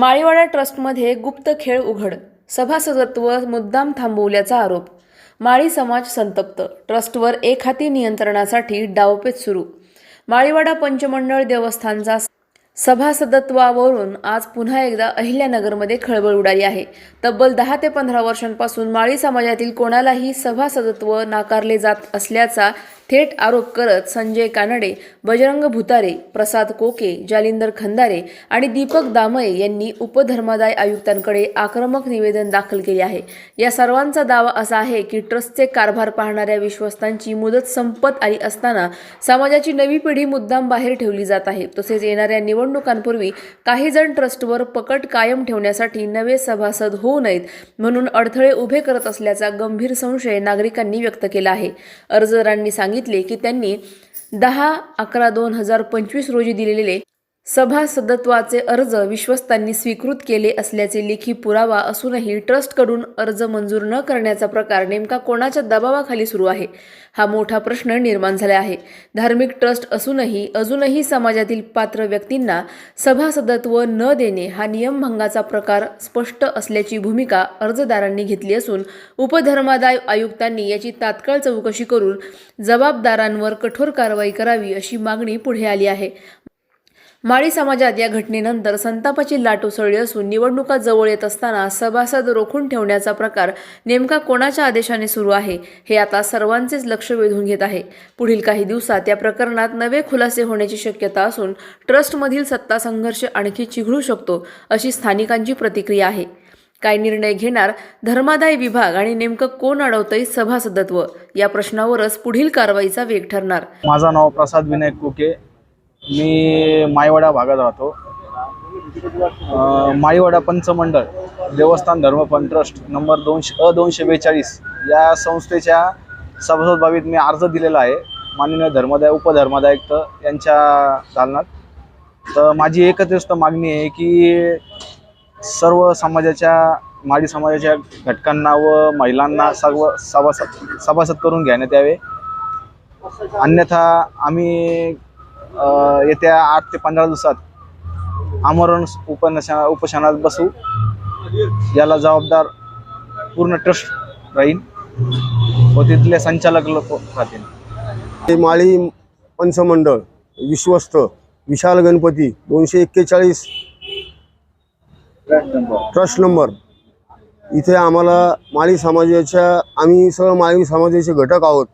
माळीवाडा ट्रस्टमध्ये गुप्त खेळ उघड सभासदत्व मुद्दाम थांबवल्याचा आरोप. माळी समाज संतप्त ट्रस्टवर एक हाती नियंत्रणासाठी डावपेच सुरू. माळीवाडा पंचमंडळ देवस्थानचा सभासदत्वावरून आज पुन्हा एकदा अहिल्यानगरमध्ये खळबळ उडाली आहे. तब्बल दहा ते पंधरा वर्षांपासून माळी समाजातील कोणालाही सभासदत्व नाकारले जात असल्याचा थेट आरोप करत संजय कानडे बजरंग भुतारे प्रसाद कोके जालिंदर खंदारे आणि दीपक दामये यांनी उपधर्मादाय आयुक्तांकडे आक्रमक निवेदन दाखल केले आहे. या सर्वांचा दावा असा आहे की ट्रस्टचे कारभार पाहणाऱ्या विश्वस्तांची मुदत संपत आली असताना समाजाची नवी पिढी मुद्दाम बाहेर ठेवली जात आहे. तसेच येणाऱ्या निवडणुकांपूर्वी काही जण ट्रस्टवर पकड कायम ठेवण्यासाठी नवे सभासद होऊ नयेत म्हणून अडथळे उभे करत असल्याचा गंभीर संशय नागरिकांनी व्यक्त केला आहे. अर्जदारांनी सांगितले की त्यांनी दहा अकरा दोन हजार पंचवीस रोजी दिलेले सभासदत्वाचे अर्ज विश्वस्तांनी स्वीकृत केले असल्याचे लेखी पुरावा असूनही ट्रस्टकडून अर्ज मंजूर न करण्याचा प्रकार नेमका कोणाच्या दबावाखाली सुरू आहे हा मोठा प्रश्न निर्माण झाला आहे. धार्मिक ट्रस्ट असूनही अजूनही समाजातील पात्र व्यक्तींना सभासदत्व न देणे हा नियमभंगाचा प्रकार स्पष्ट असल्याची भूमिका अर्जदारांनी घेतली असून उपधर्मादाय आयुक्तांनी याची तात्काळ चौकशी करून जबाबदारांवर कठोर कारवाई करावी अशी मागणी पुढे आली आहे. माळी समाजात या घटनेनंतर संतापाची लाट उसळली असून निवडणुका जवळ येत असताना सभासद रोखून ठेवण्याचा प्रकार नेमका कोणाच्या आदेशाने सुरू आहे हे आता सर्वांचेच लक्ष वेधून घेत आहे. पुढील काही दिवसात या प्रकरणात नवे खुलासे होण्याची शक्यता असून ट्रस्टमधील सत्ता संघर्ष आणखी चिघळू शकतो अशी स्थानिकांची प्रतिक्रिया आहे. काय निर्णय घेणार धर्मादाय विभाग आणि नेमकं कोण अडवतंय सभासदत्व या प्रश्नावरच पुढील कारवाईचा वेग ठरणार. माझं नाव प्रसाद विनायक कुके मी मायवाडा भागात राहतो. अं, माईवाडा पंचमंडळ देवस्थान धर्मपण ट्रस्ट नंबर दोनशे अ दोनशे बेचाळीस या संस्थेच्या सभासद बाबीत मी अर्ज दिलेला आहे. माननीय धर्मदाय उपधर्मदायुक्त यांच्या दालनात तर माझी एकच मागणी आहे की सर्व समाजाच्या माडी समाजाच्या घटकांना व महिलांना सर्व सभासद सभासद करून घेण्यात यावे. अन्यथा आम्ही येत्या आठ ते पंधरा दिवसात आमरण उपनशा उपोषणात बसू. याला जबाबदार पूर्ण ट्रस्ट राहील व तिथले संचालक लोक राहतील. ते माळी पंचमंडळ विश्वस्त विशाल गणपती दोनशे एक्केचाळीस ट्रस्ट नंबर इथे आम्हाला माळी समाजाच्या आम्ही सर्व माळी समाजाचे घटक आहोत.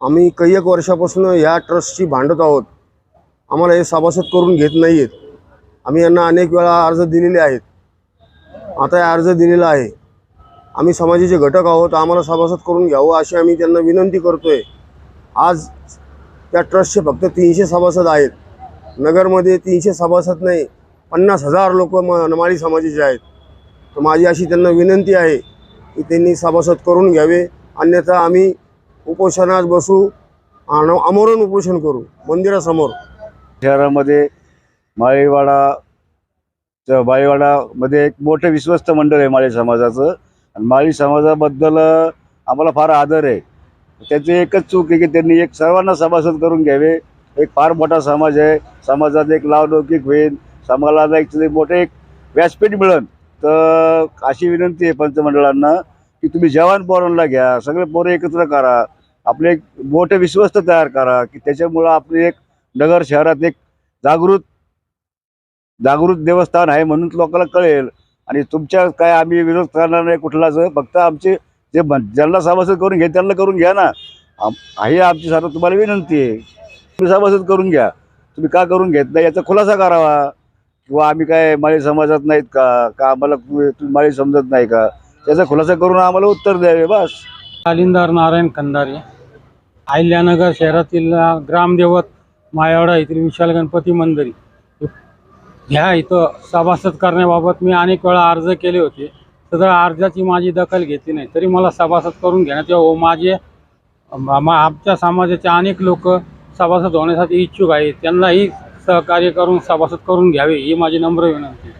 आम्ही काही एक वर्षापासून ह्या ट्रस्टची भांडत आहोत. आम्हाला हे सभासद करून घेत नाही आहेत आम्ही यांना अनेक वेळा अर्ज दिलेले आहेत. आता हे अर्ज दिलेला आहे. आम्ही समाजाचे घटक आहोत आम्हाला सभासद करून घ्यावं अशी आम्ही त्यांना विनंती करतोय. आज त्या ट्रस्टचे फक्त तीनशे सभासद आहेत. नगरमध्ये तीनशे सभासद नाही पन्नास हजार लोक म नमाळी समाजाचे आहेत. तर माझी अशी त्यांना विनंती आहे की त्यांनी सभासद करून घ्यावे. अन्यथा आम्ही उपोषणात बसू आणि आमरण उपोषण करू मंदिरासमोर. शहरामध्ये माळीवाडा च- माळीवाडामध्ये एक मोठं विश्वस्त मंडळ आहे माळी समाजाचं. आणि माळी समाजाबद्दल आम्हाला फार आदर आहे. त्याची एकच चूक आहे की त्यांनी एक सर्वांना सभासद करून घ्यावे. एक फार मोठा समाज आहे. समाजात एक लावलौकिक होईल. समाजाला एक मोठं एक व्यासपीठ मिळेल. तर अशी विनंती आहे पंचमंडळांना की तुम्ही जवान पोरांना घ्या. सगळे पोरं एकत्र करा. आपले एक मोठं विश्वस्त तयार करा की त्याच्यामुळं आपली एक नगर शहरात एक जागृत जागृत देवस्थान आहे म्हणून लोकांना कळेल. आणि तुमच्या काय आम्ही विरोध करणार नाही कुठलाच फक्त आमचे जे ज्यांना सभासद करून घे त्यांना करून घ्या ना. आहे आमची सर्व तुम्हाला विनंती आहे. तुम्ही सभासद करून घ्या. तुम्ही का करून घेत नाही? याचा खुलासा करावा. किंवा आम्ही काय माळी समाजात नाहीत का? का आम्हाला तुम्ही माळी समजत नाही का? याचा खुलासा करून आम्हाला उत्तर द्यावे बस. कालिंदार नारायण खंदारे अहिल्यानगर शहरातील ग्रामदेवत मायावडा येथील विशाल गणपती मंदिर. ह्या इथं सभासद करण्याबाबत मी अनेक वेळा अर्ज केले होते. तर अर्जाची माझी दखल घेतली नाही. तरी मला सभासद करून घेण्यात यावं. हो, माझे आमच्या समाजाचे अनेक लोक सभासद होण्यासाठी इच्छुक आहेत. त्यांनाही सहकार्य करून सभासद करून घ्यावे ही माझी नम्र विनंती.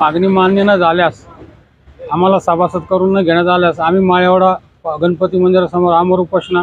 मागणी मान्य न झाल्यास आम्हाला सभासद करून न घेण्यात आल्यास आम्ही मायावडा गणपती मंदिरासमोर आमर उपोषणा